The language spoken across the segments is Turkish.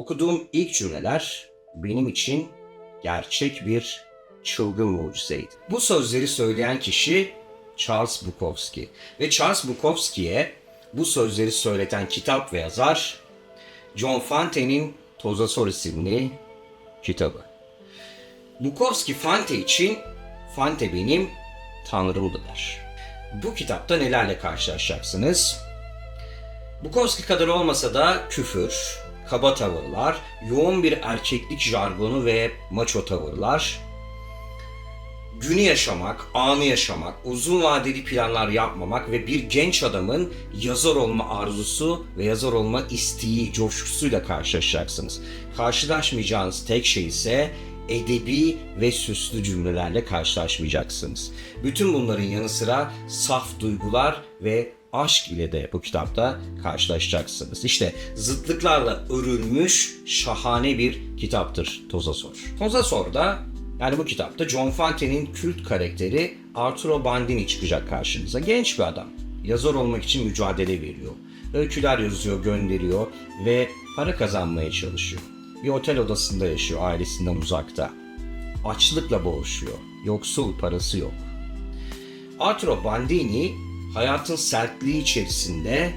Okuduğum ilk cümleler benim için gerçek bir çılgın mucizeydi. Bu sözleri söyleyen kişi Charles Bukowski. Ve Charles Bukowski'ye bu sözleri söyleten kitap ve yazar John Fante'nin Tozasor isimli kitabı. Bukowski Fante için Fante benim tanrımdı der. Bu kitapta nelerle karşılaşacaksınız? Bukowski kadar olmasa da küfür, kaba tavırlar, yoğun bir erkeklik jargonu ve maço tavırlar, günü yaşamak, anı yaşamak, uzun vadeli planlar yapmamak ve bir genç adamın yazar olma arzusu ve yazar olma isteği, coşkusuyla karşılaşacaksınız. Karşılaşmayacağınız tek şey ise edebi ve süslü cümlelerle karşılaşmayacaksınız. Bütün bunların yanı sıra saf duygular ve aşk ile de bu kitapta karşılaşacaksınız. İşte zıtlıklarla örülmüş şahane bir kitaptır Tozasor. Tozasor'da yani bu kitapta John Fante'nin kült karakteri Arturo Bandini çıkacak karşınıza. Genç bir adam. Yazar olmak için mücadele veriyor. Öyküler yazıyor, gönderiyor ve para kazanmaya çalışıyor. Bir otel odasında yaşıyor ailesinden uzakta. Açlıkla boğuşuyor. Yoksul, parası yok. Arturo Bandini hayatın sertliği içerisinde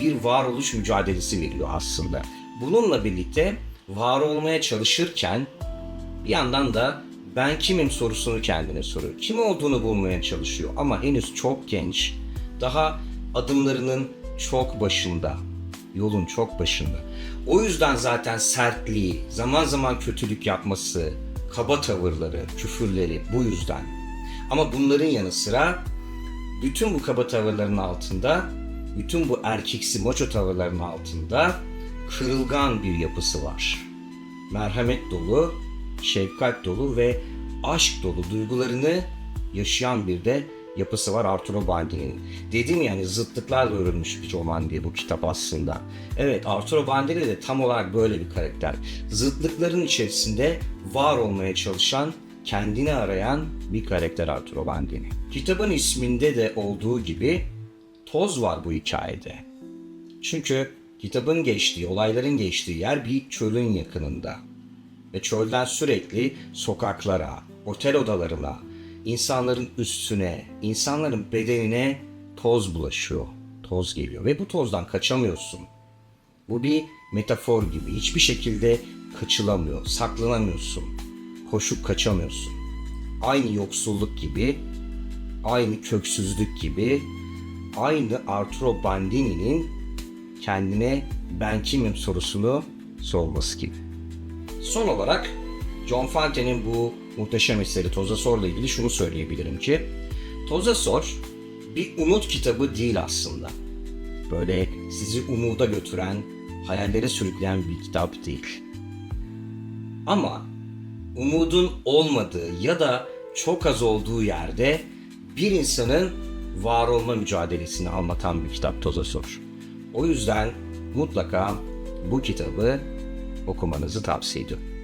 bir varoluş mücadelesi veriyor aslında. Bununla birlikte var olmaya çalışırken bir yandan da ben kimim sorusunu kendine soruyor. Kim olduğunu bulmaya çalışıyor ama henüz çok genç. Daha adımlarının çok başında. Yolun çok başında. O yüzden zaten sertliği, zaman zaman kötülük yapması, kaba tavırları, küfürleri bu yüzden. Ama bunların yanı sıra bütün bu kaba tavırların altında, bütün bu erkeksi maço tavırların altında kırılgan bir yapısı var. Merhamet dolu, şefkat dolu ve aşk dolu duygularını yaşayan bir de yapısı var Arturo Bandini'nin. Dedim yani zıtlıklarla örülmüş bir roman diye bu kitap aslında. Evet Arturo Bandini de tam olarak böyle bir karakter. Zıtlıkların içerisinde var olmaya çalışan, kendini arayan bir karakter Arturo Bandini. Kitabın isminde de olduğu gibi toz var bu hikayede. Çünkü kitabın geçtiği, olayların geçtiği yer bir çölün yakınında. Ve çölden sürekli sokaklara, otel odalarına, insanların üstüne, insanların bedenine toz bulaşıyor. Toz geliyor ve bu tozdan kaçamıyorsun. Bu bir metafor gibi. Hiçbir şekilde kaçılamıyor, saklanamıyorsun. Koşup kaçamıyorsun. Aynı yoksulluk gibi, aynı köksüzlük gibi, aynı Arturo Bandini'nin kendine ben kimim sorusunu sorması gibi. Son olarak John Fante'nin bu muhteşem eseri Tozasor'la ilgili şunu söyleyebilirim ki Tozasor bir umut kitabı değil aslında. Böyle sizi umuda götüren, hayallere sürükleyen bir kitap değil. Ama umudun olmadığı ya da çok az olduğu yerde bir insanın var olma mücadelesini anlatan bir kitap Tozasor. O yüzden mutlaka bu kitabı okumanızı tavsiye ediyorum.